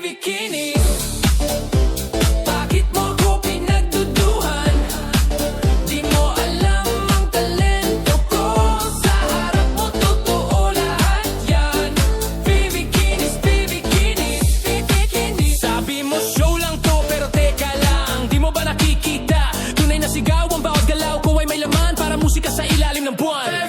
bikini. Bakit mo ko pinagduduhan? Di mo alam ang talento ko. Sa harap mo totoo lahat yan. Bibikinis, bibikinis, bibikinis. Sabi mo show lang to pero teka lang. Di mo ba nakikita? Tunay na sigaw ang bawat galaw ko ay may laman Para musika sa ilalim ng buwan.